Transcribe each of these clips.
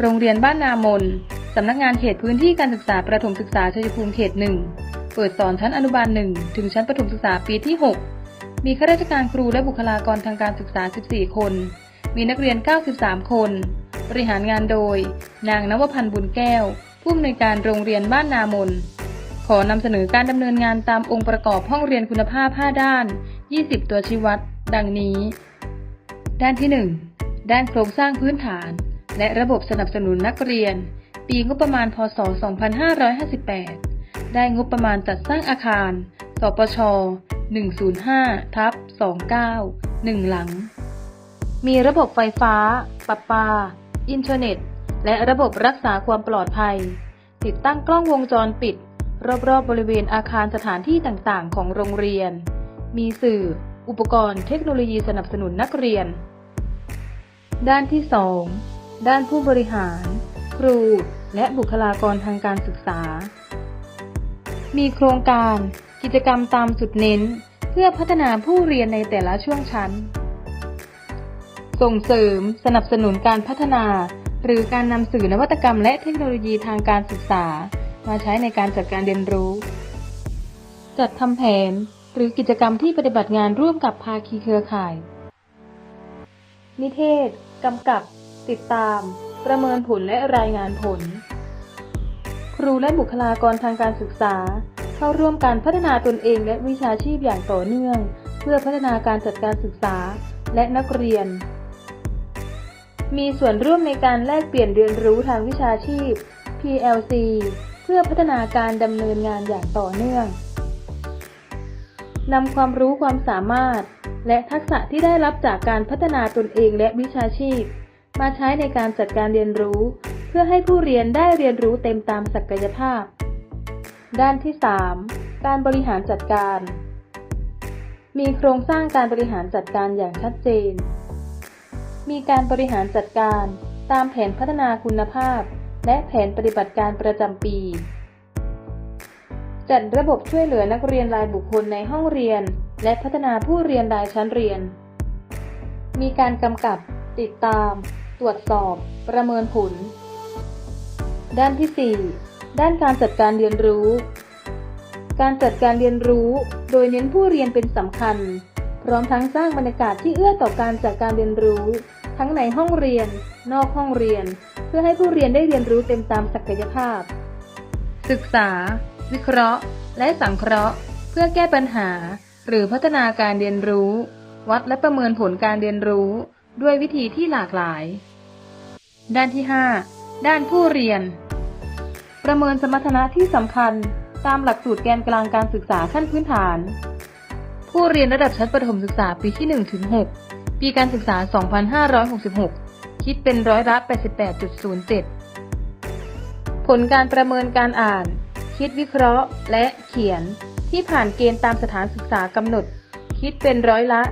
โรงเรียนบ้านนามน สำนักงานเขตพื้นที่การศึกษาประถมศึกษาชัยภูมิเขตหนึ่ง เปิดสอนชั้นอนุบาลหนึ่งถึงชั้นประถมศึกษาปีที่ 6 มีข้าราชการครูและบุคลากรทางการศึกษา 14 คน มีนักเรียน 93 คน บริหารงานโดย นางนวพันธ์บุญแก้ว ผู้อำนวยการโรงเรียนบ้านนามน ขอนำเสนอการดำเนินงานตามองค์ประกอบห้องเรียนคุณภาพ 5 ด้าน 20 ตัวชี้วัด ดังนี้ ด้านที่ 1 ด้านโครงสร้างพื้นฐาน และระบบสนับสนุนนักเรียน ปีงบประมาณ พศ 2558 ได้งบประมาณจัดสร้างอาคาร สปช 105 ทับ 29 1 หลัง มีระบบไฟฟ้า ประปา อินเทอร์เน็ต และระบบรักษาความปลอดภัย ติดตั้งกล้องวงจรปิด รอบๆบบริเวณอาคารสถานที่ต่างๆ ของโรงเรียน มีสื่อ อุปกรณ์เทคโนโลยีสนับสนุนนักเรียน ด้านที่ 2 ด้านผู้บริหาร ครู และบุคลากรทางการศึกษา มีโครงการ กิจกรรมตามจุดเน้น เพื่อพัฒนาผู้เรียนในแต่ละช่วงชั้น ส่งเสริม สนับสนุนการพัฒนา หรือการนำสื่อนวัตกรรมและเทคโนโลยีทางการศึกษา มาใช้ในการจัดการเรียนรู้ จัดทำแผน หรือกิจกรรมที่ปฏิบัติงานร่วมกับภาคีเครือข่าย นิเทศ กำกับ ติดตาม ประเมินผลและรายงานผล ครูและบุคลากรทางการศึกษา เข้าร่วมการพัฒนาตนเองและวิชาชีพอย่างต่อเนื่อง เพื่อพัฒนาการจัดการศึกษาและนักเรียน มีส่วนร่วมในการแลกเปลี่ยนเรียนรู้ทางวิชาชีพ PLC เพื่อพัฒนาการดำเนินงานอย่างต่อเนื่องนำความรู้ความสามารถ และทักษะที่ได้รับจากการพัฒนาตนเองและวิชาชีพ มาใช้ในการจัดการเรียนรู้ เพื่อให้ผู้เรียนได้เรียนรู้เต็มตามศักยภาพ ด้านที่ 3 การบริหารจัดการ มีโครงสร้างการบริหารจัดการอย่างชัดเจน มีการบริหารจัดการตามแผนพัฒนาคุณภาพ และแผนปฏิบัติการประจำปี จัดระบบช่วยเหลือนักเรียนรายบุคคลในห้องเรียน และพัฒนาผู้เรียนรายชั้นเรียน มีการกำกับติดตาม ตรวจสอบ ประเมินผล ด้านที่ 4 ด้านการจัดการเรียนรู้ การจัดการเรียนรู้ โดยเน้นผู้เรียนเป็นสำคัญ พร้อมทั้งสร้างบรรยากาศที่เอื้อต่อการจัดการเรียนรู้ ทั้งในห้องเรียน นอกห้องเรียน เพื่อให้ผู้เรียนได้เรียนรู้เต็มตามศักยภาพ ศึกษา วิเคราะห์ และสังเคราะห์ เพื่อแก้ปัญหา หรือพัฒนาการเรียนรู้ วัดและประเมินผลการเรียนรู้ ด้วยวิธีที่หลากหลาย ด้านที่ 5 ด้านผู้เรียน ประเมินสมรรถนะที่สำคัญตามหลักสูตรแกนกลางการศึกษาขั้นพื้นฐาน ผู้เรียนระดับชั้นประถมศึกษาปีที่ 1 ถึง 6 ปีการศึกษา 2566 คิดเป็นร้อยละ88.07 ผลการประเมินการอ่าน คิดวิเคราะห์ และเขียนที่ผ่านเกณฑ์ตามสถานศึกษากำหนด คิดเป็นร้อยละ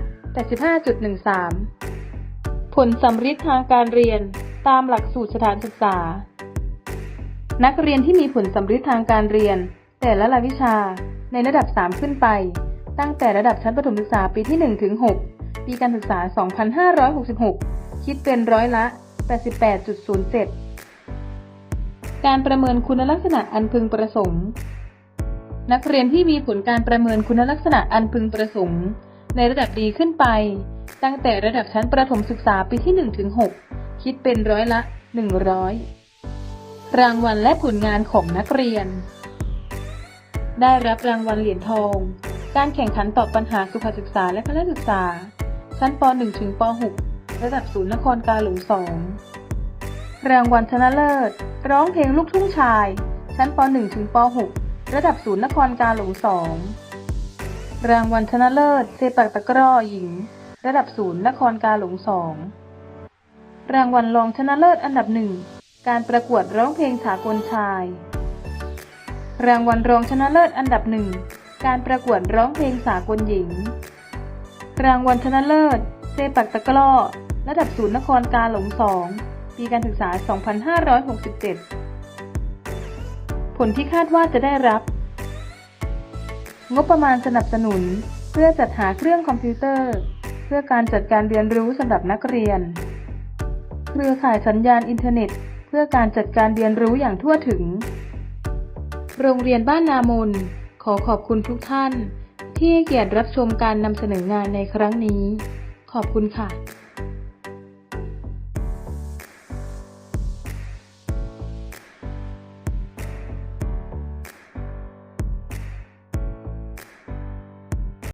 85.13 ผลสำริดทางการเรียนตามหลักสูตรสถานศึกษา นักเรียนที่มีผลสำริดทางการเรียน แต่ละรายวิชาในระดับ 3 ขึ้นไป ตั้งแต่ระดับชั้นประถมศึกษาปีที่1ถึง6ปีการศึกษา 2566 คิดเป็นร้อยละ 88.07 การประเมินคุณลักษณะอันพึงประสงค์ นักเรียนที่มีผลการประเมินคุณลักษณะอันพึงประสงค์ ในระดับดีขึ้นไป ตั้งแต่ระดับชั้นประถมศึกษาปีที่1ถึง6คิดเป็นร้อยละ 100 รางวัลและผลงานของนักเรียน ได้รับรางวัลเหรียญทอง การแข่งขันตอบปัญหาสุขศึกษาและพละศึกษา ชั้นป .1 ถึงป .6 ระดับศูนย์นครกาหลง2รางวัลชนะเลิศ ร้องเพลงลูกทุ่งชาย ชั้นป .1 ถึงป .6 ระดับศูนย์นครกาหลง2รางวัลชนะเลิศเซปักตะกร้อหญิง ระดับศูนย์นครกาหลง2รางวัลรองชนะเลิศอันดับหนึ่งการประกวดร้องเพลงสากลชาย รางวัลรองชนะเลิศอันดับหนึ่งการประกวดร้องเพลงสากลหญิง รางวัลชนะเลิศเซปักตะกร้อระดับศูนย์นครกาหลงสองปีการศึกษา 2567 ผลที่คาดว่าจะได้รับ งบประมาณสนับสนุน เพื่อจัดหาเครื่องคอมพิวเตอร์ พื่อการจัดการเรียนรู้สำหรับนักเรียน เครือข่ายสัญญาณอินเทอร์เน็ต เพื่อการจัดการเรียนรู้อย่างทั่วถึง โรงเรียนบ้านนามนขอขอบคุณทุกท่าน ที่ให้เกียรติรับชมการนำเสนองานในครั้งนี้ ขอบคุณค่ะ